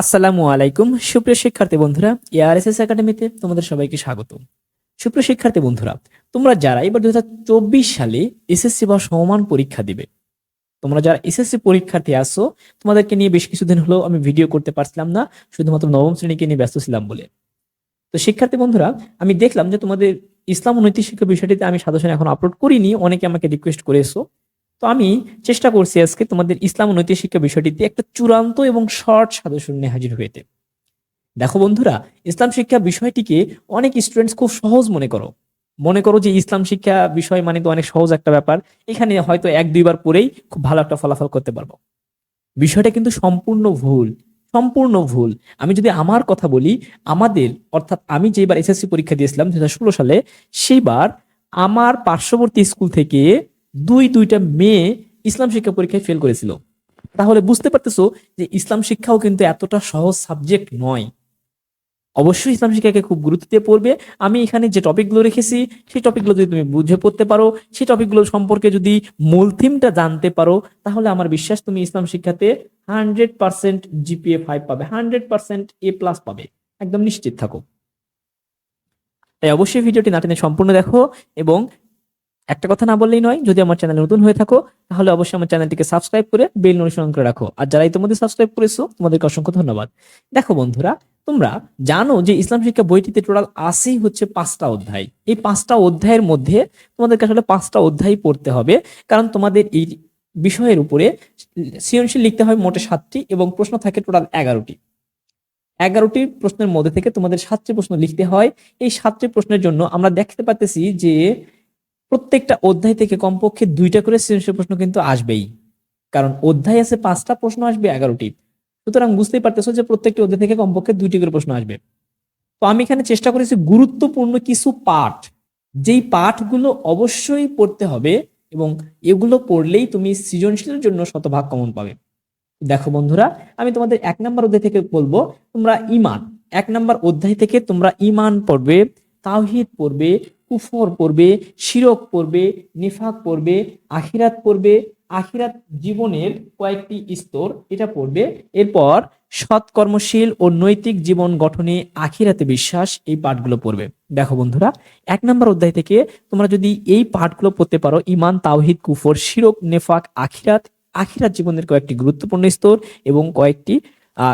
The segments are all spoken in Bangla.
আসসালামু আলাইকুম। সুপ্রিয় শিক্ষার্থী বন্ধুরা এআরএসএস একাডেমিতে তোমাদের সবাইকে স্বাগত। সুপ্রিয় শিক্ষার্থী বন্ধুরা, তোমরা যারা এবার দু হাজার চব্বিশ সালে এসএসসি বা সমমান পরীক্ষা দিবে, তোমরা যারা এসএসসি পরীক্ষার্থী আসো তোমাদেরকে নিয়ে বেশ কিছুদিন হলো আমি ভিডিও করতে পারছিলাম না, শুধুমাত্র নবম শ্রেণীকে নিয়ে ব্যস্ত ছিলাম বলে। তো শিক্ষার্থী বন্ধুরা, আমি দেখলাম যে তোমাদের ইসলাম ও নৈতিক শিক্ষা বিষয়টিতে আমি সাজেশন এখন আপলোড করিনি, অনেকে আমাকে রিকোয়েস্ট করে এসো তো আমি চেষ্টা করছি আজকে তোমাদের ইসলাম নৈতিক শিক্ষা বিষয়টিতে একটা চূড়ান্ত এবং শর্ট সাজেশন নিয়ে হাজির হয়েছে দেখো বন্ধুরা, ইসলাম শিক্ষা বিষয়টিকে অনেক স্টুডেন্টস খুব সহজ মনে করো। মনে করো যে ইসলাম শিক্ষা বিষয় মানে তো অনেক সহজ একটা ব্যাপার। এখানে হয়তো এক দুইবার পরেই খুব ভালো একটা ফলাফল করতে পারব। বিষয়টা কিন্তু সম্পূর্ণ ভুল সম্পূর্ণ ভুল। আমি যদি আমার কথা বলি, আমাদের, অর্থাৎ আমি যেবার এসএসসি পরীক্ষা দিয়েছিলাম দু হাজার ষোলো সালে, সেইবার আমার পার্শ্ববর্তী স্কুল থেকে দুই দুইটা মেয়ে ইসলাম শিক্ষা পরীক্ষায় ফেল করেছিল। তাহলে বুঝতে পারতেছো যে ইসলাম শিক্ষাও কিন্তু এতটা সহজ সাবজেক্ট নয়। অবশ্যই ইসলাম শিক্ষাকে খুব গুরুত্ব দিয়ে পড়বে। আমি এখানে যে টপিকগুলো রেখেছি, সেই টপিকগুলো যদি তুমি বুঝে পড়তে পারো, সেই টপিকগুলো সম্পর্কে যদি মূল থিমটা জানতে পারো, তাহলে আমার বিশ্বাস তুমি ইসলাম শিক্ষাতে হান্ড্রেড পার্সেন্ট জিপিএ ফাইভ পাবে হান্ড্রেড পার্সেন্ট এ প্লাস পাবে। একদম নিশ্চিত থাকো। তাই অবশ্যই ভিডিওটি না টেনে সম্পূর্ণ দেখো এবং একটা কথা না বললেই নয়, যদি আমার চ্যানেল নতুন হয়ে থাকো, তাহলে অবশ্যই আমার চ্যানেলটিকে সাবস্ক্রাইব করে বেল নোটিফিকেশন করে রাখো। আর যারা ইতিমধ্যে সাবস্ক্রাইব করেছ, তোমাদেরকে অসংখ্য ধন্যবাদ। দেখো বন্ধুরা, তোমরা জানো যে ইসলাম শিক্ষা বইটিতে টোটাল আসেই হচ্ছে পাঁচটা অধ্যায়। এই পাঁচটা অধ্যায়ের মধ্যে তোমাদেরকে আসলে পাঁচটা অধ্যায় পড়তে হবে, কারণ তোমাদের এই বিষয়ের উপরে সৃজনশীল লিখতে হয় মোটে সাতটি এবং প্রশ্ন থাকে টোটাল এগারোটি। এগারোটি প্রশ্নের মধ্যে থেকে তোমাদের সাতটি প্রশ্ন লিখতে হয়। এই সাতটি প্রশ্নের জন্য আমরা দেখতে পাচ্তেছি যে প্রত্যেকটা অধ্যায় থেকে কমপক্ষে দুইটা করে সৃজনশীল প্রশ্ন কিন্তু আসবেই। কারণ অধ্যায় আছে পাঁচটা প্রশ্ন আসবে, এগারোটি। সুতরাং বুঝতেই পারতেছো যে প্রত্যেকটি অধ্যায় থেকে কমপক্ষে দুইটি করে প্রশ্ন আসবে। তো আমি এখানে চেষ্টা করেছি গুরুত্বপূর্ণ কিছু পাঠ। যেই পাঠগুলো অবশ্যই পড়তে হবে এবং এগুলো পড়লেই তুমি সৃজনশীলের জন্য শতভাগ কমন পাবে। দেখো বন্ধুরা, আমি তোমাদের এক নম্বর অধ্যায় থেকে বলব, তোমরা ইমান এক নম্বর অধ্যায় থেকে তোমরা ইমান পড়বে, তাওহিদ পড়বে কুফর পড়বে, শিরক পড়বে, নিফাক পড়বে, আখিরাত পড়বে। আখিরাত জীবনের কয়েকটি স্তর এটা পড়বে। এরপর সৎকর্মশীল ও নৈতিক জীবন গঠনে আখিরাতে বিশ্বাস এই পাঠগুলো পড়বে। দেখো বন্ধুরা, এক নম্বর অধ্যায় থেকে তোমরা যদি এই পাঠগুলো পড়তে পারো ইমান তাওহিদ, কুফর, শিরক, নেফাক, আখিরাত আখিরাত জীবনের কয়েকটি গুরুত্বপূর্ণ স্তর এবং কয়েকটি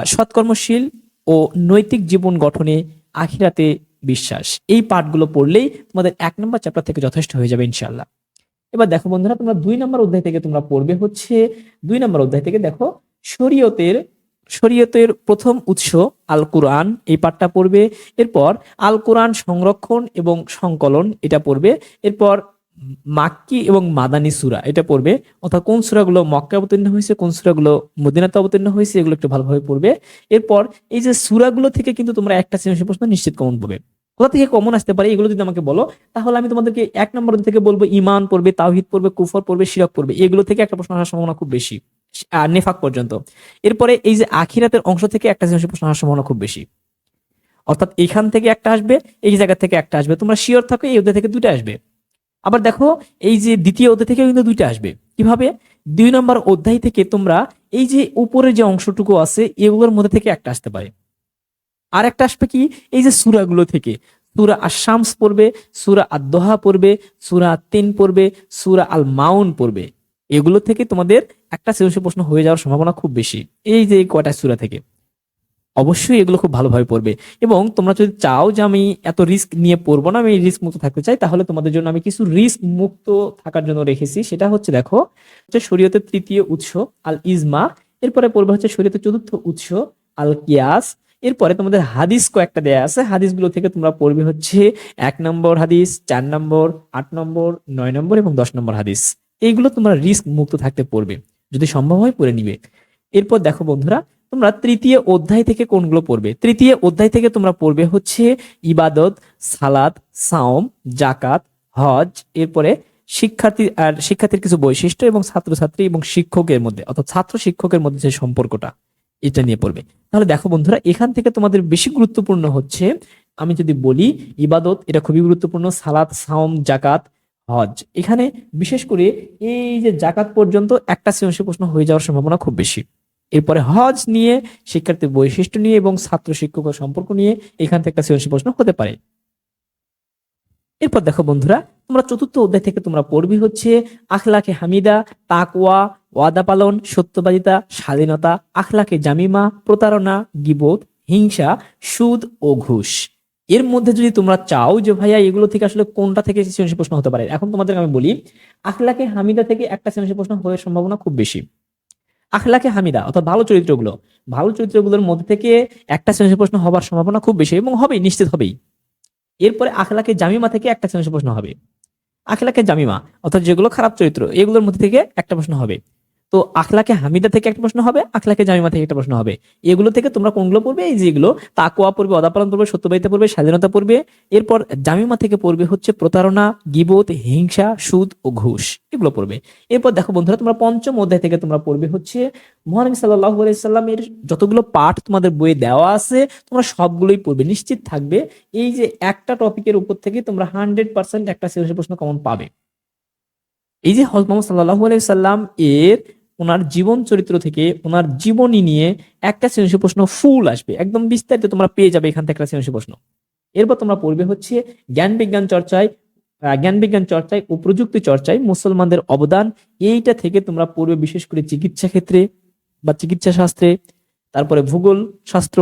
সৎকর্মশীল ও নৈতিক জীবন গঠনে আখিরাতে বিশ্বাস। এই পাঠগুলো পড়লেই তোমাদের এক নম্বর চ্যাপ্টার থেকে যথেষ্ট হয়ে যাবে ইনশাল্লাহ এবার দেখো বন্ধুরা, তোমরা দুই নম্বর অধ্যায় থেকে তোমরা পড়বে হচ্ছে, দুই নম্বর অধ্যায় থেকে দেখো, শরীয়তের শরীয়তের প্রথম উৎস আল কোরআন এই পাঠটা পড়বে। এরপর আল কোরআন সংরক্ষণ এবং সংকলন, এটা পড়বে। এরপর মাক্কি এবং মাদানি সুরা, এটা পড়বে। অর্থাৎ কোন সুরাগুলো মক্কা অবতীর্ণ হয়েছে, কোন সুরাগুলো মদিনাতে অবতীর্ণ হয়েছে, এগুলো একটু ভালোভাবে পড়বে। এরপর এই যে সুরাগুলো থেকে কিন্তু তোমরা একটা প্রশ্ন নিশ্চিত কমন পাবে। কোথা থেকে কমন আসতে পারে এগুলো যদি আমাকে বলো, তাহলে আমি তোমাদেরকে এক নম্বর থেকে বলব ইমান পড়বে, তাওহিদ পড়বে, কুফর পড়বে, শিরক পড়বে, এগুলো থেকে একটা প্রশ্ন আসার সম্ভাবনা খুব বেশি নেফাক পর্যন্ত। এরপরে এই যে আখিরাতের অংশ থেকে একটা সৃজনশীল প্রশ্ন আসার সম্ভাবনা খুব বেশি। অর্থাৎ এখান থেকে একটা আসবে, এই জায়গা থেকে একটা আসবে, তোমরা শিওর থাকো এই অধ্যায় থেকে দুইটা আসবে। আবার দেখো, এই যে দ্বিতীয় অধ্যায় থেকেও কিন্তু দুইটা আসবে। কীভাবে? দুই নম্বর অধ্যায় থেকে তোমরা এই যে উপরে যে অংশটুকু আছে, এগুলোর মধ্যে থেকে একটা আসতে পারে। আর একটা আসবে কি? এই যে সুরাগুলো থেকে। সুরা আশামস পড়বে, সুরা আদোহা পড়বে, সুরা তিন পড়বে, সুরা আল মাউন পড়বে। এগুলো থেকে তোমাদের একটা সৃজনশীল প্রশ্ন হয়ে যাওয়ার সম্ভাবনা খুব বেশি। এই যে কয়টা সুরা থেকে? অবশ্যই এগুলো খুব ভালোভাবে পড়বে। এবং তোমরা যদি চাও যে আমি এত রিস্ক নিয়ে পড়ব না, আমি রিস্ক মুক্ত থাকতে চাই, তাহলে তোমাদের জন্য আমি কিছু রিস্ক মুক্ত থাকার জন্য রেখেছি। সেটা হচ্ছে দেখো, হচ্ছে শরীয়তের তৃতীয় উৎস আল ইজমা এরপরে পড়বে হচ্ছে শরীয়তের চতুর্থ উৎস আল কিয়াস এরপরে তোমাদের হাদিস কয়েকটা দেয়া আছে। হাদিসগুলো থেকে তোমরা পড়বে হচ্ছে এক নম্বর হাদিস, চার নম্বর, আট নম্বর, নয় নম্বর এবং দশ নম্বর হাদিস। এইগুলো তোমরা রিস্ক মুক্ত থাকতে পড়বে। যদি সম্ভব হয় পড়ে নিবে। এরপর দেখো বন্ধুরা, তোমরা তৃতীয় অধ্যায় থেকে কোনগুলো পড়বে? তৃতীয় অধ্যায় থেকে তোমরা পড়বে হচ্ছে ইবাদত সালাদ সাওম জাকাত হজ, এরপরে শিক্ষার্থী আর শিক্ষার্থীর কিছু বৈশিষ্ট্য এবং ছাত্রছাত্রী এবং শিক্ষকের মধ্যে, অর্থাৎ ছাত্র শিক্ষকের মধ্যে যে সম্পর্কটা। এটা নিয়ে পড়বে। তাহলে দেখো বন্ধুরা, এখান থেকে তোমাদের বেশি গুরুত্বপূর্ণ হচ্ছে, আমি যদি বলি, ইবাদত, এটা খুবই গুরুত্বপূর্ণ, সালাত, সাওম, জাকাত, হজ। এখানে বিশেষ করে এই যে জাকাত পর্যন্ত একটা সৃজনশীল প্রশ্ন হয়ে যাওয়ার সম্ভাবনা খুব বেশি। এরপরে হজ নিয়ে, শিক্ষার্থীর বৈশিষ্ট্য নিয়ে এবং ছাত্র শিক্ষকের সম্পর্ক নিয়ে এখান থেকে একটা সৃজনশীল প্রশ্ন হতে পারে। এরপর দেখো বন্ধুরা তোমরা চতুর্থ অধ্যায় থেকে তোমরা পড়বি হচ্ছে আখলাকে হামিদা, তাকওয়া, ওয়াদা পালন, সত্যবাদিতা, স্বাধীনতা, আখলাকে জামিমা, প্রতারণা গিবোধ হিংসা, সুদ ও ঘুষ। এর মধ্যে যদি তোমরা চাও যে ভাইয়া এগুলো থেকে আসলে কোনটা থেকে সৃজনশীল প্রশ্ন হতে পারে, এখন তোমাদের আমি বলি, আখলাকে হামিদা থেকে একটা সৃজনশীল প্রশ্ন হওয়ার সম্ভাবনা খুব বেশি। আখলাকে হামিদা, অর্থাৎ ভালো চরিত্রগুলো, ভালো চরিত্রগুলোর মধ্যে থেকে একটা সৃজনশীল প্রশ্ন হবার সম্ভাবনা খুব বেশি এবং হবেই, নিশ্চিত হবেই। এরপরে আখলাকে জামিমা থেকে একটা সৃজনশীল প্রশ্ন হবে। আখলাকে জামিমা অর্থাৎ যেগুলো খারাপ চরিত্র এগুলোর মধ্যে থেকে একটা প্রশ্ন হবে তো আখলাকে হামিদা থেকে একটা প্রশ্ন হবে, আখলাকে জামিমা থেকে একটা প্রশ্ন হবে। এগুলো থেকে তোমরা কোনগুলো পড়বে? এই যেগুলো তাকুয়া পড়বে, অদাপালন পড়বে, সত্যবাদিতা পড়বে, স্বাধীনতা পড়বে। এরপর জামিমা থেকে পড়বে হচ্ছে প্রতারণা, গিবত, হিংসা, সুদ ও ঘুষ। এগুলো পড়বে। এরপর দেখো বন্ধুরা, তোমরা পঞ্চম অধ্যায় থেকে তোমরা পড়বে হচ্ছে মহানবী সাল্লাহ সাল্লামের যতগুলো পাঠ তোমাদের বইয়ে দেওয়া আছে, তোমরা সবগুলোই পড়বে, নিশ্চিত থাকবে। এই যে একটা টপিকের উপর থেকে তোমরা হান্ড্রেড পার্সেন্ট একটা সৃজনশীল প্রশ্ন কমন পাবে। এই যে মোহাম্মদ সাল্লাহ সাল্লাম এর ওনার জীবন চরিত্র থেকে ওনার জীবনী নিয়ে একটা সৃজনশীল প্রশ্ন ফুল আসবে। একদম বিস্তারিত তোমরা পেয়ে যাবে এখান থেকে একটা সৃজনশীল প্রশ্ন। এরপর তোমরা পড়বে হচ্ছে জ্ঞান বিজ্ঞান চর্চায় জ্ঞান বিজ্ঞান চর্চায় ও প্রযুক্তি চর্চায় মুসলমানদের অবদান। এইটা থেকে তোমরা পড়বে বিশেষ করে চিকিৎসা ক্ষেত্রে বা চিকিৎসা শাস্ত্রে, তারপরে ভূগোল শাস্ত্র,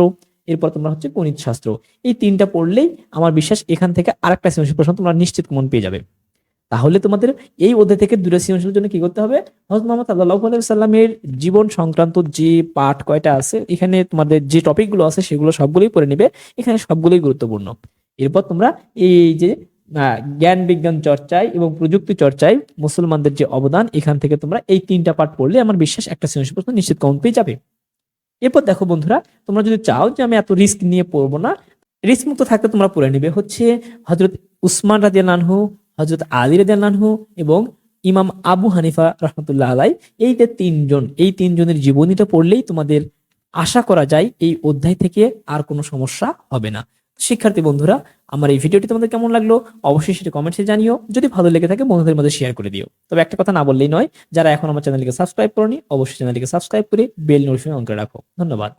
এরপর তোমরা হচ্ছে গণিত শাস্ত্র। এই তিনটা পড়লেই আমার বিশ্বাস এখান থেকে আরেকটা সৃজনশীল প্রশ্ন তোমরা নিশ্চিত মন পেয়ে যাবে। তাহলে তোমাদের এই অধ্যায় থেকে দূরে সৃজনশীলের জন্য কি করতে হবে? হজরত মোহাম্মদ সাল্লাহ সাল্লামের জীবন সংক্রান্ত যে পাঠ কয়টা আছে, এখানে তোমাদের যে টপিকগুলো আছে সেগুলো সবগুলোই পড়ে নিবে। এখানে সবগুলোই গুরুত্বপূর্ণ। এরপর তোমরা এই যে জ্ঞান বিজ্ঞান চর্চায় এবং প্রযুক্তি চর্চায় মুসলমানদের যে অবদান, এখান থেকে তোমরা এই তিনটা পাঠ পড়লে আমার বিশ্বাস একটা সৃজনশীল প্রশ্ন নিশ্চিত কমন পেয়ে যাবে। এরপর দেখো বন্ধুরা, তোমরা যদি চাও যে আমি এত রিস্ক নিয়ে পড়ব না, রিস্ক মুক্ত থাকতে তোমরা পড়ে নিবে। হচ্ছে হজরত উসমান রাজিয়ানহু হজরত আলী রাজিয়ানহু এবং ইমাম আবু হানিফা রহমতুল্লাহ আলাই এই যে তিনজন। এই তিনজনের জীবনীটা পড়লেই তোমাদের আশা করা যায় এই অধ্যায় থেকে আর কোনো সমস্যা হবে না। শিক্ষার্থী বন্ধুরা, আমার এই ভিডিওটি তোমাদের কেমন লাগল অবশ্যই সেটা কমেন্টসে জানিও। যদি ভালো লেগে থাকে, বন্ধুদের মধ্যে শেয়ার করে দিও। তবে একটা কথা না বললেই নয়, যারা এখন আমার চ্যানেলকে সাবস্ক্রাইব করনি, অবশ্যই চ্যানেলকে সাবস্ক্রাইব করে বেল নোটিফিকেশন অন করে রাখো। ধন্যবাদ।